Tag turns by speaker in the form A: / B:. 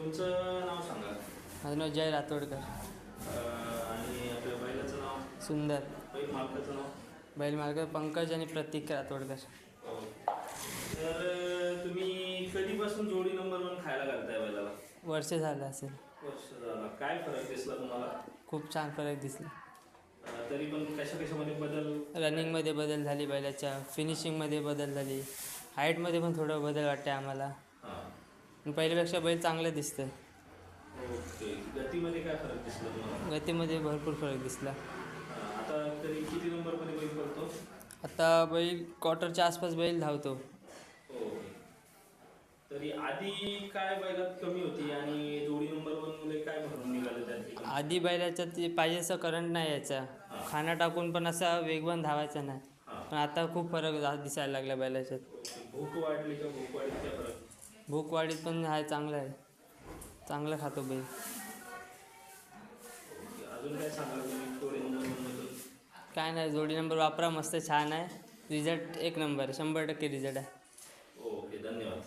A: तुमचं नाव सांगा.
B: माझं नाव जय रातोडकर.
A: आणि आपल्या बैलाचं नाव?
B: सुंदर.
A: बैल मालकाचं नाव?
B: बैल मार्ग पंकज आणि प्रतीक रातोडकर.
A: हो. तर तुम्ही कधीपासून जोडी नंबर वन खायला घालताय बैलाला?
B: वर्ष झालं असेल.
A: वर्ष झाला. काय फरक दिसला तुम्हाला?
B: खूप छान फरक दिसला.
A: अं, तरी पण कशा कशामध्ये बदल?
B: रनिंगमध्ये बदल झाली बैलाच्या फिनिशिंगमध्ये बदल झाली. हाईटमध्ये पण थोडं बदल वाटते आम्हाला. पहिल्यापेक्षा बैल चांगलं दिसतं
A: ओके गतीमध्ये काय फरक दिसला तुम्हाला?
B: गतीमध्ये भरपूर फरक दिसला.
A: आता तरी किती नंबरमध्ये बैल करतो
B: आता बैल क्वार्टरच्या आसपास बैल धावतो.
A: तरी आधी काय बैलात कमी होती आणि जोडी नंबर वन काय भरून निघाले
B: आधी बैलाच्या ते पाहिजे असं करंट नाही यायचा खाना टाकून पण असा वेगवान धावायचा नाही. पण आता खूप फरक दिसायला लागला बैलाच्यात.
A: भूक वाढली का? भूक वाढली
B: भूकवाडीत पण आहे चांगलं आहे. चांगलं खातो
A: बाई. काय
B: नाही जोडी नंबर वापरा मस्त छान आहे. रिझल्ट एक नंबर शंभर टक्के रिझल्ट आहे. ओके धन्यवाद.